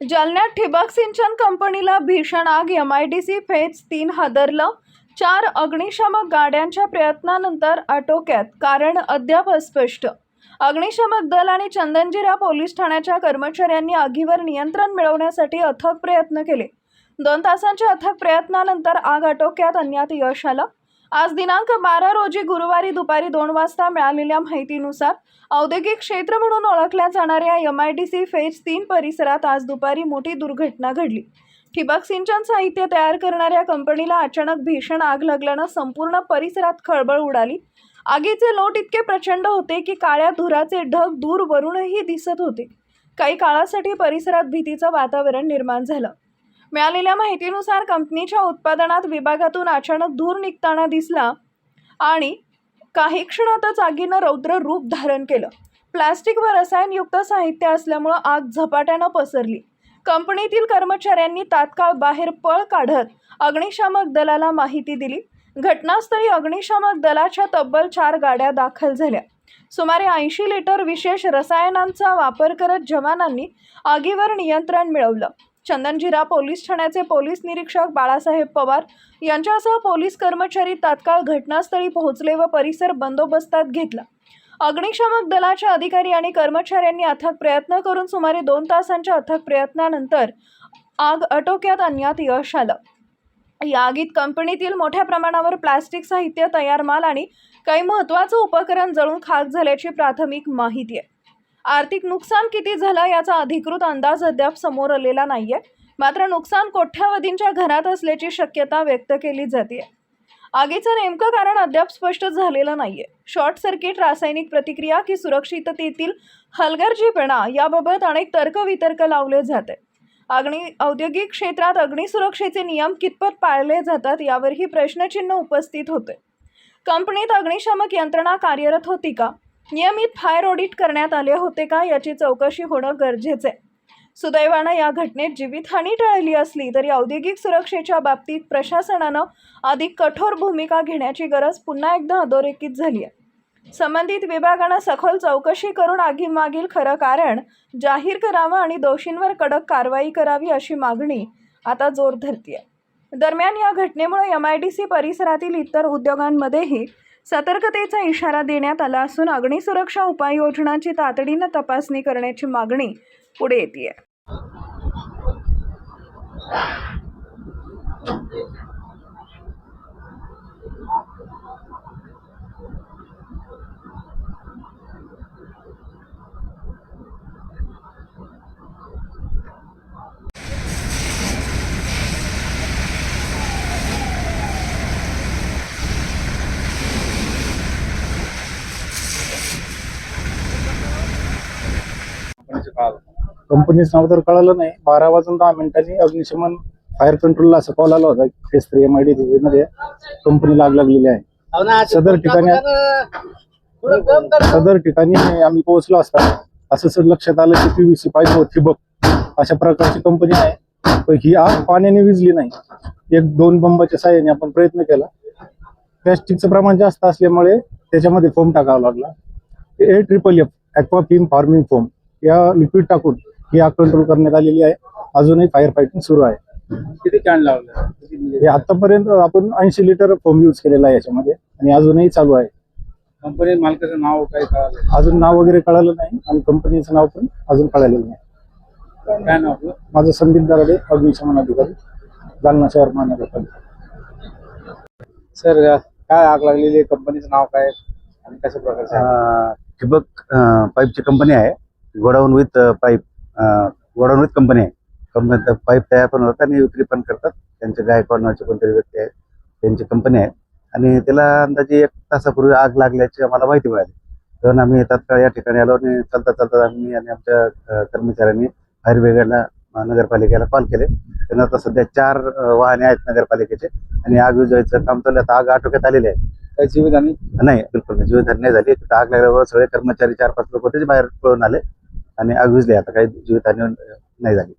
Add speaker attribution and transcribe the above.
Speaker 1: जालन्यात ठिबक सिंचन कंपनीला भीषण आग M I D C phase तीन हादरलं. चार अग्निशामक गाड्यांच्या प्रयत्नानंतर आटोक्यात कारण अद्याप अस्पष्ट. अग्निशामक दल आणि चंदनजिरा पोलीस ठाण्याच्या कर्मचाऱ्यांनी आगीवर नियंत्रण मिळवण्यासाठी अथक प्रयत्न केले. दोन तासांच्या अथक प्रयत्नानंतर आग आटोक्यात आणण्यात यश आलं. आज दिनांक बारा रोजी गुरुवारी दुपारी दोन वाजता मिळालेल्या माहितीनुसार औद्योगिक क्षेत्र म्हणून ओळखल्या जाणाऱ्या M I D C phase तीन परिसरात आज दुपारी मोठी दुर्घटना घडली. ठिबक सिंचन साहित्य तयार करणाऱ्या कंपनीला अचानक भीषण आग लागल्यानं संपूर्ण परिसरात खळबळ उडाली. आगीचे लोट इतके प्रचंड होते की काळ्या धुराचे ढग दूरवरूनही दिसत होते. काही काळासाठी परिसरात भीतीचं वातावरण निर्माण झालं. मिळालेल्या माहितीनुसार कंपनीच्या उत्पादनात विभागातून अचानक धूर निघताना दिसला आणि काही क्षणातच आगीनं रौद्र रूप धारण केलं. प्लास्टिक व रसायनयुक्त साहित्य असल्यामुळं आग झपाट्यानं पसरली. कंपनीतील कर्मचाऱ्यांनी तात्काळ बाहेर पळ काढत अग्निशामक दलाला माहिती दिली. घटनास्थळी अग्निशामक दलाच्या तब्बल चार गाड्या दाखल झाल्या. सुमारे ऐंशी लिटर विशेष रसायनांचा वापर करत जवानांनी आगीवर नियंत्रण मिळवलं. चंदनजिरा पोलीस ठाण्याचे पोलीस निरीक्षक बाळासाहेब पवार यांच्यासह पोलीस कर्मचारी तात्काळ घटनास्थळी पोहोचले व परिसर बंदोबस्तात घेतला. अग्निशामक दलाच्या अधिकारी आणि कर्मचाऱ्यांनी अथक प्रयत्न करून सुमारे दोन तासांच्या अथक प्रयत्नानंतर आग आटोक्यात आणण्यात यश आलं. या आगीत कंपनीतील मोठ्या प्रमाणावर प्लास्टिक साहित्य तयार माल आणि काही महत्त्वाचं उपकरण जळून खाक झाल्याची प्राथमिक माहिती आहे. आर्थिक नुकसान किती झालं याचा अधिकृत अंदाज अद्याप समोर आलेला नाहीये. मात्र नुकसान कोट्यावधींच्या घरात असल्याची शक्यता व्यक्त केली जाते आगीचं नेमकं कारण अद्याप स्पष्ट झालेलं नाहीये. शॉर्ट सर्किट रासायनिक प्रतिक्रिया की सुरक्षिततेतील हलगर्जीपणा याबाबत अनेक तर्कवितर्क लावले जाते. अग्नि औद्योगिक क्षेत्रात अग्निसुरक्षेचे नियम कितपत पाळले जातात यावरही प्रश्नचिन्ह उपस्थित होते. कंपनीत अग्निशामक यंत्रणा कार्यरत होती का? नियमित फायर ऑडिट करण्यात आले होते का याची चौकशी होणं गरजेचं. आहे सुदैवानं या घटनेत जीवितहानी टळली असली तरी औद्योगिक सुरक्षेच्या बाबतीत प्रशासनानं अधिक कठोर भूमिका घेण्याची गरज पुन्हा एकदा अधोरेखित झाली आहे. संबंधित विभागानं सखोल चौकशी करून आगीमागील खरं कारण जाहीर करावं आणि दोषींवर कडक कारवाई करावी अशी मागणी आता जोर धरतीये. दरम्यान या घटनेमुळे एम आय डी सी परिसरातील इतर उद्योगांमध्येही सतर्कतेचा इशारा देण्यात आला असून अग्निसुरक्षा उपाययोजनांची तातडीनं तपासणी करण्याची मागणी पुढे येते
Speaker 2: कंपनीचं नाव तर कळालं नाही. बारा वाजून दहा मिनिटांनी अग्निशमन फायर कंट्रोलला असं कॉल आला होता. Phase three M I D मध्ये कंपनी लाग लागलेली आहे. सदर ठिकाणी सदर ठिकाणी आम्ही पोहोचलो असता. असं सर लक्षात आलं की पीव्हीसी पाईप व ठिबक अशा प्रकारची कंपनी आहे. पण ही आग पाण्याने विजली नाही. एक दोन बंबाच्या साह्याने आपण प्रयत्न केला. प्लॅस्टिकचं प्रमाण जास्त असल्यामुळे त्याच्यामध्ये फोम टाकावा लागला. A triple F aqua film farming foam या लिक्विड टाकून ही आग कंट्रोल करण्यात आलेली आहे. अजूनही फायर फायटिंग सुरू आहे.
Speaker 3: किती कॅन लावलं
Speaker 2: हे आतापर्यंत आपण ऐंशी लिटर फोम यूज केलेला आहे याच्यामध्ये आणि अजूनही चालू आहे.
Speaker 3: कंपनी मालकाचं नाव काय कळालं?
Speaker 2: अजून नाव वगैरे कळालं नाही आणि कंपनीचं नाव पण अजून कळालेलं नाही.
Speaker 3: काय नाव आपलं?
Speaker 2: माझं संदीप दराडे अग्निशमन अधिकारी जालना शहर महानगरपालिका.
Speaker 3: सर काय आग लागलेली आहे? कंपनीचं नाव काय? आणि कशा प्रकारचं
Speaker 4: ठिबक अं, पाईपची कंपनी आहे. Godown with pipe. With company आहे. कंपनी पाईप तयार पण होतात आणि विक्री पण करतात. त्यांचे गायकवाड नावाचे कोणतरी व्यक्ती आहे त्यांची कंपनी आहे. आणि त्याला अंदाजे एक तासापूर्वी आग लागल्याची आम्हाला माहिती मिळाली. तर आम्ही तात्काळ या ठिकाणी आलो आणि चालता चालता आम्ही आणि आमच्या कर्मचाऱ्यांनी फायर ब्रिगेडला नगरपालिकेला कॉल केले. त्यांना आता सध्या चार वाहने आहेत नगरपालिकेचे आणि आग विजवायचं काम चालू आहे. आता आग आटोक्यात आलेली आहे.
Speaker 3: काही जीवितहानी?
Speaker 4: नाही बिलकुल नाही. जीवितहानी नाही झाली. आग लागल्यावर सगळे कर्मचारी चार पाच लोक होते ते बाहेर पळून आले. आणि आग विजली आता काही जीवितहानी नाही झाली.